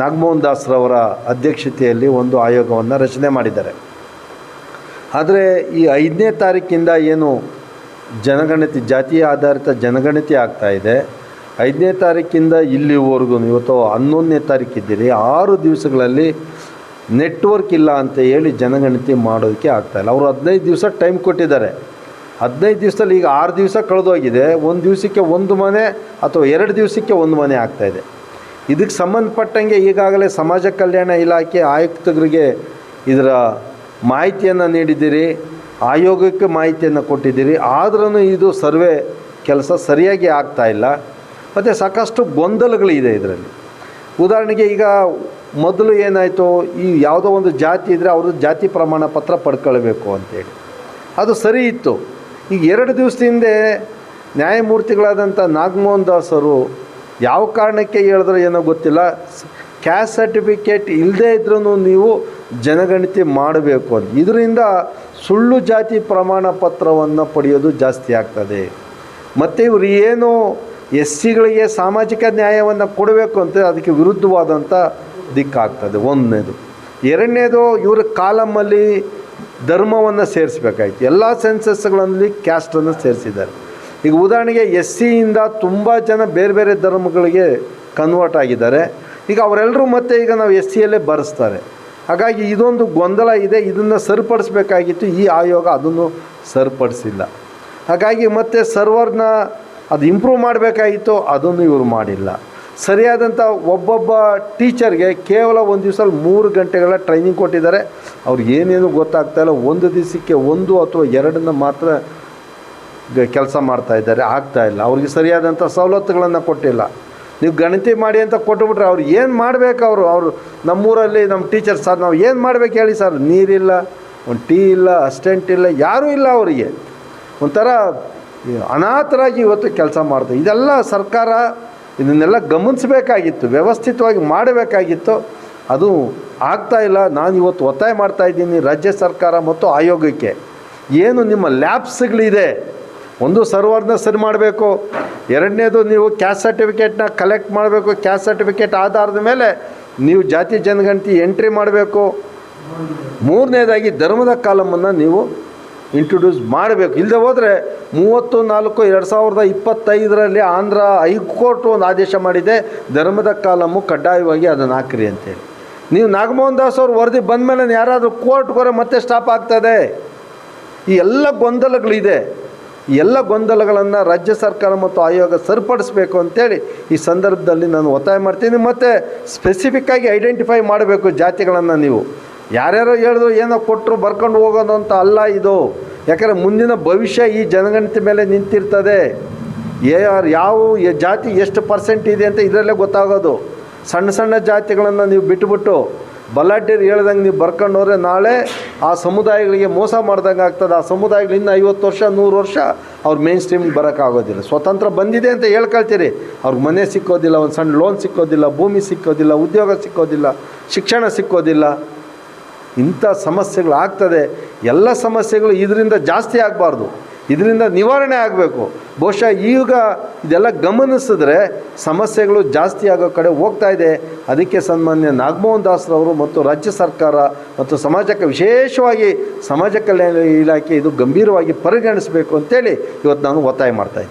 ನಾಗಮೋಹನ್ ದಾಸ್ರವರ ಅಧ್ಯಕ್ಷತೆಯಲ್ಲಿ ಒಂದು ಆಯೋಗವನ್ನು ರಚನೆ ಮಾಡಿದ್ದಾರೆ. ಆದರೆ ಈ ಐದನೇ ತಾರೀಕಿಂದ ಏನು ಜನಗಣತಿ ಜಾತಿ ಆಧಾರಿತ ಜನಗಣತಿ ಆಗ್ತಾ ಇದೆ. ಐದನೇ ತಾರೀಕಿಂದ ಇಲ್ಲಿವರೆಗೂ ಇವತ್ತು ಹನ್ನೊಂದನೇ ತಾರೀಕಿದ್ದೀರಿ ಆರು ದಿವಸಗಳಲ್ಲಿ ನೆಟ್ವರ್ಕ್ ಇಲ್ಲ ಅಂತ ಹೇಳಿ ಜನಗಣತಿ ಮಾಡೋದಕ್ಕೆ ಆಗ್ತಾಯಿಲ್ಲ ಅವರು ಹದಿನೈದು ದಿವಸ ಟೈಮ್ ಕೊಟ್ಟಿದ್ದಾರೆ. ಹದಿನೈದು ದಿವಸದಲ್ಲಿ ಈಗ ಆರು ದಿವಸ ಕಳೆದೋಗಿದೆ. ಒಂದು ದಿವಸಕ್ಕೆ ಒಂದು ಮನೆ ಅಥವಾ ಎರಡು ದಿವಸಕ್ಕೆ ಒಂದು ಮನೆ ಆಗ್ತಾಯಿದೆ ಇದಕ್ಕೆ ಸಂಬಂಧಪಟ್ಟಂಗೆ ಈಗಾಗಲೇ ಸಮಾಜ ಕಲ್ಯಾಣ ಇಲಾಖೆ ಆಯುಕ್ತರಿಗೆ ಇದರ ಮಾಹಿತಿಯನ್ನು ನೀಡಿದ್ದೀರಿ, ಆಯೋಗಕ್ಕೆ ಮಾಹಿತಿಯನ್ನು ಕೊಟ್ಟಿದ್ದೀರಿ. ಆದ್ರೂ ಇದು ಸರ್ವೆ ಕೆಲಸ ಸರಿಯಾಗಿ ಆಗ್ತಾ ಇಲ್ಲ. ಮತ್ತು ಸಾಕಷ್ಟು ಗೊಂದಲಗಳಿದೆ ಇದರಲ್ಲಿ. ಉದಾಹರಣೆಗೆ ಈಗ ಮೊದಲು ಏನಾಯಿತು, ಈ ಯಾವುದೋ ಒಂದು ಜಾತಿ ಇದ್ದರೆ ಅವ್ರದ್ದು ಜಾತಿ ಪ್ರಮಾಣ ಪತ್ರ ಪಡ್ಕೊಳ್ಬೇಕು ಅಂತೇಳಿ. ಅದು ಸರಿ ಇತ್ತು. ಈಗ ಎರಡು ದಿವಸದ ಹಿಂದೆ ನ್ಯಾಯಮೂರ್ತಿಗಳಾದಂಥ ನಾಗಮೋಹನ್ ದಾಸ್ ಅವರು ಯಾವ ಕಾರಣಕ್ಕೆ ಹೇಳಿದ್ರೆ ಏನೋ ಗೊತ್ತಿಲ್ಲ. ಕ್ಯಾಸ್ಟ್ ಸರ್ಟಿಫಿಕೇಟ್ ಇಲ್ಲದೇ ಇದ್ರೂ ನೀವು ಜನಗಣತಿ ಮಾಡಬೇಕು ಅಂತ. ಇದರಿಂದ ಸುಳ್ಳು ಜಾತಿ ಪ್ರಮಾಣ ಪತ್ರವನ್ನು ಪಡೆಯೋದು ಜಾಸ್ತಿ ಆಗ್ತದೆ. ಮತ್ತು ಇವರು ಏನು ಎಸ್ ಸಿಗಳಿಗೆ ಸಾಮಾಜಿಕ ನ್ಯಾಯವನ್ನು ಕೊಡಬೇಕು ಅಂತ ಅದಕ್ಕೆ ವಿರುದ್ಧವಾದಂಥ ದಿಕ್ಕಾಗ್ತದೆ. ಒಂದನೇದು. ಎರಡನೇದು ಇವರ ಕಾಲಮಲ್ಲಿ ಧರ್ಮವನ್ನು ಸೇರಿಸ್ಬೇಕಾಯ್ತು. ಎಲ್ಲ ಸೆನ್ಸಸ್ಗಳಲ್ಲಿ ಕ್ಯಾಸ್ಟನ್ನು ಸೇರಿಸಿದ್ದಾರೆ. ಈಗ ಉದಾಹರಣೆಗೆ ಎಸ್ ಸಿಯಿಂದ ತುಂಬ ಜನ ಬೇರೆ ಬೇರೆ ಧರ್ಮಗಳಿಗೆ ಕನ್ವರ್ಟ್ ಆಗಿದ್ದಾರೆ. ಈಗ ಅವರೆಲ್ಲರೂ ಮತ್ತೆ ಈಗ ನಾವು ಎಸ್ ಸಿಯಲ್ಲೇ ಬರೆಸ್ತಾರೆ. ಹಾಗಾಗಿ ಇದೊಂದು ಗೊಂದಲ ಇದೆ, ಇದನ್ನು ಸರಿಪಡಿಸ್ಬೇಕಾಗಿತ್ತು, ಈ ಆಯೋಗ ಅದನ್ನು ಸರಿಪಡಿಸಿಲ್ಲ. ಹಾಗಾಗಿ ಮತ್ತೆ ಸರ್ವರ್ನ ಅದು ಇಂಪ್ರೂವ್ ಮಾಡಬೇಕಾಗಿತ್ತು, ಅದನ್ನು ಇವರು ಮಾಡಿಲ್ಲ. ಸರಿಯಾದಂಥ ಒಬ್ಬೊಬ್ಬ ಟೀಚರ್ಗೆ ಕೇವಲ ಒಂದು ದಿವ್ಸಲ್ಲಿ ಮೂರು ಗಂಟೆಗಳ ಟ್ರೈನಿಂಗ್ ಕೊಟ್ಟಿದ್ದಾರೆ. ಅವ್ರಿಗೆ ಏನೇನು ಗೊತ್ತಾಗ್ತಾ ಇಲ್ಲ, ಒಂದು ದಿವಸಕ್ಕೆ ಒಂದು ಅಥವಾ ಎರಡನ್ನ ಮಾತ್ರ ಕೆಲಸ ಮಾಡ್ತಾ ಇದ್ದಾರೆ, ಆಗ್ತಾ ಇಲ್ಲ. ಅವ್ರಿಗೆ ಸರಿಯಾದಂಥ ಸವಲತ್ತುಗಳನ್ನು ಕೊಟ್ಟಿಲ್ಲ. ನೀವು ಗಣತಿ ಮಾಡಿ ಅಂತ ಕೊಟ್ಟುಬಿಟ್ರೆ ಅವ್ರು ಏನು ಮಾಡಬೇಕು ಅವರು? ಅವರು ನಮ್ಮೂರಲ್ಲಿ ನಮ್ಮ ಟೀಚರ್ ಸರ್, ನಾವು ಏನು ಮಾಡಬೇಕು ಹೇಳಿ ಸರ್? ನೀರಿಲ್ಲ, ಒಂದು ಟೀ ಇಲ್ಲ, ಅಸ್ಟೆಂಟ್ ಇಲ್ಲ, ಯಾರೂ ಇಲ್ಲ ಅವರಿಗೆ. ಒಂಥರ ಅನಾಥರಾಗಿ ಇವತ್ತು ಕೆಲಸ ಮಾಡ್ತಾರೆ ಇದೆಲ್ಲ ಸರ್ಕಾರ ಇದನ್ನೆಲ್ಲ ಗಮನಿಸಬೇಕಾಗಿತ್ತು, ವ್ಯವಸ್ಥಿತವಾಗಿ ಮಾಡಬೇಕಾಗಿತ್ತು. ಅದು ಆಗ್ತಾ ಇಲ್ಲ. ನಾನು ಇವತ್ತು ಒತ್ತಾಯ ಮಾಡ್ತಾ ಇದ್ದೀನಿ, ರಾಜ್ಯ ಸರ್ಕಾರ ಮತ್ತು ಆಯೋಗಕ್ಕೆ. ಏನು ನಿಮ್ಮ ಲ್ಯಾಬ್ಸ್ಗಳಿದೆ ಒಂದು ಸರ್ವರ್ನ ಸರಿ ಮಾಡಬೇಕು. ಎರಡನೇದು ನೀವು ಕ್ಯಾಸ್ಟ್ ಸರ್ಟಿಫಿಕೇಟ್ನ ಕಲೆಕ್ಟ್ ಮಾಡಬೇಕು. ಕ್ಯಾಸ್ಟ್ ಸರ್ಟಿಫಿಕೇಟ್ ಆಧಾರದ ಮೇಲೆ ನೀವು ಜಾತಿ, ಜನಗಣತಿ ಎಂಟ್ರಿ ಮಾಡಬೇಕು. ಮೂರನೇದಾಗಿ ಧರ್ಮದ ಕಾಲಮನ್ನು ನೀವು ಇಂಟ್ರೊಡ್ಯೂಸ್ ಮಾಡಬೇಕು. ಇಲ್ಲದೆ ಹೋದರೆ ಮೂವತ್ತು, ನಾಲ್ಕು, ಎರಡು ಸಾವಿರದ ಇಪ್ಪತ್ತೈದರಲ್ಲಿ ಆಂಧ್ರ ಹೈಕೋರ್ಟ್ ಒಂದು ಆದೇಶ ಮಾಡಿದೆ, ಧರ್ಮದ ಕಾಲಮು ಕಡ್ಡಾಯವಾಗಿ ಅದನ್ನು ಹಾಕ್ರಿ ಅಂತೇಳಿ. ನೀವು ನಾಗಮೋಹನ್ ದಾಸ್ ಅವ್ರು ವರದಿ ಬಂದ ಮೇಲೆ ಯಾರಾದರೂ ಕೋರ್ಟ್ಗೋರೆ ಮತ್ತೆ ಸ್ಟಾಪ್ ಆಗ್ತದೆ. ಈ ಎಲ್ಲ ಗೊಂದಲಗಳಿದೆ. ಎಲ್ಲ ಗೊಂದಲಗಳನ್ನು ರಾಜ್ಯ ಸರ್ಕಾರ ಮತ್ತು ಆಯೋಗ ಸರಿಪಡಿಸ್ಬೇಕು ಅಂತೇಳಿ ಈ ಸಂದರ್ಭದಲ್ಲಿ ನಾನು ಒತ್ತಾಯ ಮಾಡ್ತೀನಿ. ಮತ್ತು ಸ್ಪೆಸಿಫಿಕ್ಕಾಗಿ ಐಡೆಂಟಿಫೈ ಮಾಡಬೇಕು ಜಾತಿಗಳನ್ನು ನೀವು. ಯಾರ್ಯಾರೋ ಹೇಳಿದ್ರು ಏನೋ ಕೊಟ್ಟರು ಬರ್ಕೊಂಡು ಹೋಗೋದು ಅಂತ ಅಲ್ಲ ಇದು. ಯಾಕಂದರೆ ಮುಂದಿನ ಭವಿಷ್ಯ ಈ ಜನಗಣತಿ ಮೇಲೆ ನಿಂತಿರ್ತದೆ. ಯಾರು ಯಾವ ಜಾತಿ ಎಷ್ಟು ಪರ್ಸೆಂಟ್ ಇದೆ ಅಂತ ಇದರಲ್ಲೇ ಗೊತ್ತಾಗೋದು. ಸಣ್ಣ ಸಣ್ಣ ಜಾತಿಗಳನ್ನು ನೀವು ಬಿಟ್ಬಿಟ್ಟು ಬಲಾಢ್ಯರು ಹೇಳ್ದಂಗೆ ನೀವು ಬರ್ಕೊಂಡು ಹೋದ್ರೆ ನಾಳೆ ಆ ಸಮುದಾಯಗಳಿಗೆ ಮೋಸ ಮಾಡ್ದಂಗೆ ಆಗ್ತದೆ. ಆ ಸಮುದಾಯಗಳು ಇನ್ನು ಐವತ್ತು ವರ್ಷ, ನೂರು ವರ್ಷ ಅವ್ರು ಮೇನ್ ಸ್ಟ್ರೀಮ್ಗೆ ಬರೋಕ್ಕಾಗೋದಿಲ್ಲ ಸ್ವತಂತ್ರ ಬಂದಿದೆ ಅಂತ ಹೇಳ್ಕೊಳ್ತೀರಿ. ಅವ್ರಿಗೆ ಮನೆ ಸಿಕ್ಕೋದಿಲ್ಲ, ಒಂದು ಸಣ್ಣ ಲೋನ್ ಸಿಕ್ಕೋದಿಲ್ಲ, ಭೂಮಿ ಸಿಕ್ಕೋದಿಲ್ಲ, ಉದ್ಯೋಗ ಸಿಕ್ಕೋದಿಲ್ಲ, ಶಿಕ್ಷಣ ಸಿಕ್ಕೋದಿಲ್ಲ. ಇಂಥ ಸಮಸ್ಯೆಗಳು ಆಗ್ತದೆ. ಎಲ್ಲ ಸಮಸ್ಯೆಗಳು ಇದರಿಂದ ಜಾಸ್ತಿ ಆಗಬಾರ್ದು. ಇದರಿಂದ ನಿವಾರಣೆ ಆಗಬೇಕು. ಬಹುಶಃ ಈಗ ಇದೆಲ್ಲ ಗಮನಿಸಿದ್ರೆ ಸಮಸ್ಯೆಗಳು ಜಾಸ್ತಿ ಆಗೋ ಕಡೆ ಹೋಗ್ತಾ ಇದೆ. ಅದಕ್ಕೆ ಸನ್ಮಾನ್ಯ ನಾಗಮೋಹನ್ ದಾಸ್ರವರು ಮತ್ತು ರಾಜ್ಯ ಸರ್ಕಾರ ಮತ್ತು ಸಮಾಜಕ್ಕೆ ವಿಶೇಷವಾಗಿ ಸಮಾಜ ಕಲ್ಯಾಣ ಇಲಾಖೆ ಇದು ಗಂಭೀರವಾಗಿ ಪರಿಗಣಿಸಬೇಕು ಅಂತೇಳಿ ಇವತ್ತು ನಾನು ಒತ್ತಾಯ ಮಾಡ್ತಾ ಇದ್ದೀನಿ.